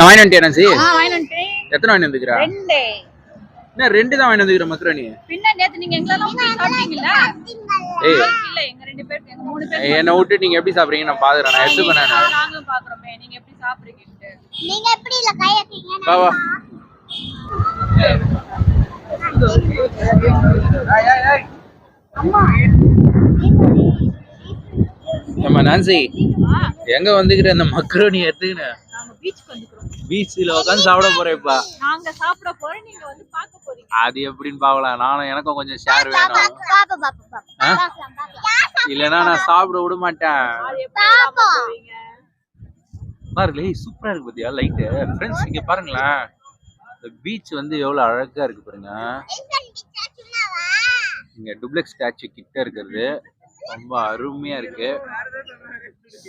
நான் வாங்கி வந்துட்டேன் வந்துட்டேன். எத்தனை வாங்கி வந்துக்கிறா ரெண்டு. என்ன ரெண்டு தான் வாங்கி வந்துக்கிற மக்ரோனி பின்ன நேத்து நீங்க எங்களெல்லாம் போய் சாப்பிட்டீங்கல்ல? ஏய். இல்ல எங்க ரெண்டு பேருக்கு எங்க மூணு பேருக்கு என்னை விட்டு நீங்க எப்படி சாப்பிடுறீங்க? நான் பாக்குறேன் நான் எடுத்து பண்ணேன் பாக்குறோமே நீங்க எப்படி சாப்பிடுறீங்கன்ட்டு. நீங்க எப்படி இல்ல கை வைக்கீங்க வா வா. ஏம்மா நான்சி எங்க வந்துக்கிற இந்த மக்ரோனி எடுத்துக்கின? நாங்க பீச்சுக்கு வந்துக்கிறோம். பீச்சில் உட்காந்து சாப்பிட போறேன் இப்ப. நாங்க சாப்பிட போறோம் நீங்க வந்து பார்க்க போறீங்க. அது எப்படின்னு பார்க்கலாம். நானும் எனக்கும் கொஞ்சம் ஷேர் வேணும். இல்லைன்னா நான் சாப்பிட விட மாட்டேன். பாருங்களே சூப்பரா இருக்கு பாத்தியா லைட்டு ஃப்ரெண்ட்ஸ் இங்க பாருங்களேன். இந்த பீச் வந்து எவ்வளவு அழகா இருக்கு பாருங்க. இங்க டுப்ளெக்ஸ் ஸ்டாச்சு கிட்ட இருக்கிறது. ரொம்ப அருமையா இருக்கு.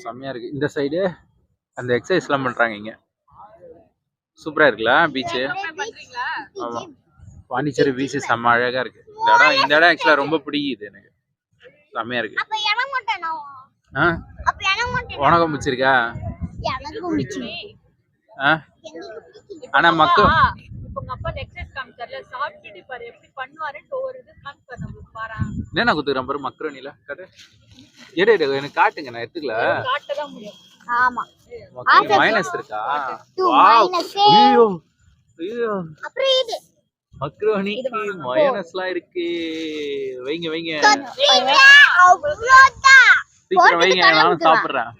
செம்மையா இருக்கு. இந்த சைடு அந்த எக்ஸசைஸ் எல்லாம் பண்றாங்க இங்க. சூப்பரா இருக்குல்ல பீச் பண்றீங்களா? ஆமா. பாண்டிச்சேரி பீச் செம்ம அழகா இருக்கு. இந்த இடம் இந்த இடம் ஆக்சுவலா ரொம்ப பிடிக்குது எனக்கு. செம்மையா இருக்கு. ஆ? எனக்கு பிடிச்சு ஆ? ஆனா மக்கள் என்ன குத்துக்கிறேன் பாரு மக்ரோனில. காட்டு. எடு எடு எனக்கு காட்டுங்க நான் எடுத்துக்கல. ஆமா. மைனஸ் இருக்கா. ஐயோ ஐயோ. அப்புறம் இது. மக்ரோனிக்கு மயோனஸ்லாம் இருக்கு. வைங்க வைங்க. சீக்கிரம் வைங்க நானும் சாப்பிடுறேன்.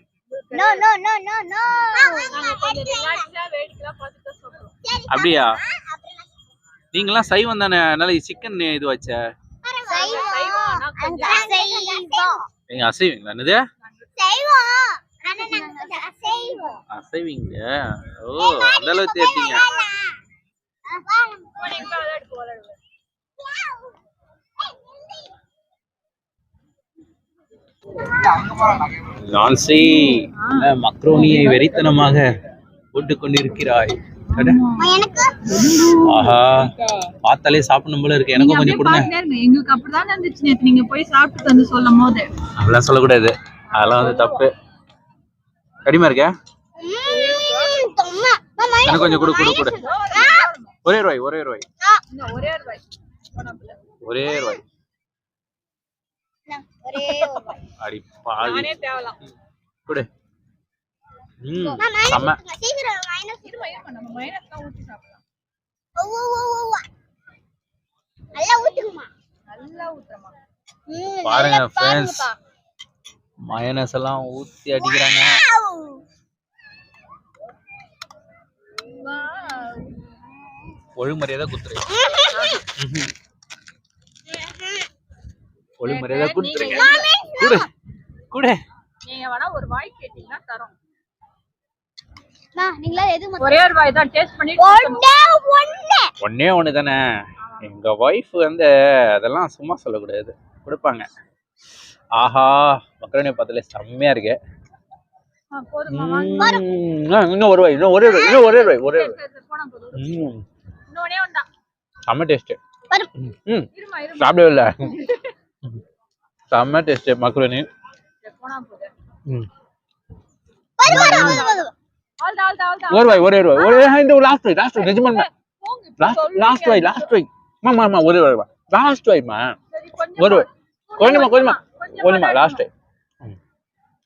அப்படியா? நீங்களாம் சைவம் தானே அதனால சிக்கன் இது வச்ச? சைவம் நான் கொஞ்சம் செய்வோம் எங்க அசைவீங்களா என்னது? அசைவீங்க? ஓ அந்த அளவுக்கு நான்சி என்ன மக்ரோனியை வெறித்தனமாக போட்டு கொண்டிருக்கிறாய். ஆஹா பார்த்தாலே சாப்பிடணும் போல இருக்கு. எனக்கும் கொஞ்சம் கொடுங்க. எங்களுக்கு அப்படிதான் இருந்துச்சு நீங்க போய் சாப்பிட்டு வந்து சொல்லும் போது. அதெல்லாம் சொல்லக்கூடாது. அதெல்லாம் வந்து தப்பு. கடிமா இருக்க? எனக்கு கொஞ்சம் கொடு கொடு கொடு. ஒரே ரூபாய் ஒரே ரூபாய் ஒரே ஒரு வாய் ஒரே ரூபாய். ஒரே ஒரு வாய். அடி பாவி. கொடு. ம் செம்ம. பாருங்க ஃப்ரெண்ட்ஸ். மயனஸ் எல்லாம் ஊத்தி அடிக்கிறாங்க. ஒழுமரியாதை குத்துருங்க ஒழுமரியாதை குத்துருங்க குடு குடு. நீங்க வேணா ஒரு வாய் கேட்டீங்கன்னா தரோம். ஒரே ஒரு வாய் தான் டேஸ்ட் பண்ணி ஒண்ணே ஒண்ணு. ஒன்னே ஒன்று தானே எங்க ஒய்ஃப் வந்து அதெல்லாம் சும்மா சொல்லக்கூடாது. கொடுப்பாங்க. ஆஹா மக்கரணியை பார்த்தாலே செம்மையா இருக்கு. இன்னும் ஒரு ரூபாய் இன்னும் ஒரே ரூபாய் இன்னும் ஒரே ரூபாய் ஒரே செம்ம டேஸ்ட். ம் சாப்பிடவே இல்லை. செம்ம டேஸ்ட் மக்கரோனி சரி, போனா போதும் ம். வரும், வரும், வரும், வரும். ஆல்தா ஆல்தா ஆல்தா ஒரு ரூபாய் ஒரே ரூபாய் ஒரே இந்த லாஸ்ட் ரூபாய் லாஸ்ட் நிஜமா லாஸ்ட் சொல்றீங்க. லாஸ்ட் ரூபாய் மாமா மாமா ஒரே ரூபாய் லாஸ்ட் கொஞ்சமா- ஒரு கொஞ்சமா கொஞ்சமா கொஞ்சமா. லாஸ்ட்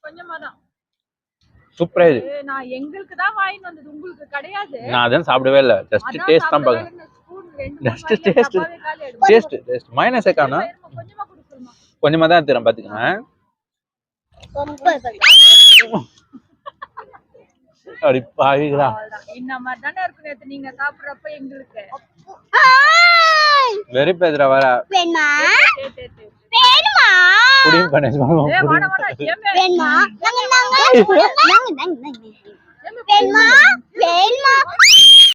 கொஞ்சமா தான் சூப்பரா இது. நான் எங்களுக்கு தான் வாங்கிட்டு வந்தது உங்களுக்கு கிடையாது. நான் அதான் சாப்பிடவே இல்லை ஜஸ்ட் டேஸ்ட் தான். டப்பாவே காலி ஆயிடும். டேஸ்ட் டேஸ்ட் மைனஸே இருமா, கொஞ்சமா தான் எடுத்துறேன் பாத்துக்கங்க ரொம்ப இருக்கு. அப்படி பாவிகளா. இந்த மாதிரி தானே இருக்கும் நேத்து நீங்க சாப்பிடுறப்ப எங்களுக்கு. வெறி பேசுற வர புடியும் வாடா, ஏம்மே? வேணுமா? நாங்க நாங்க நாங்க நாங்க நாங்க வேணுமா? வேணுமா?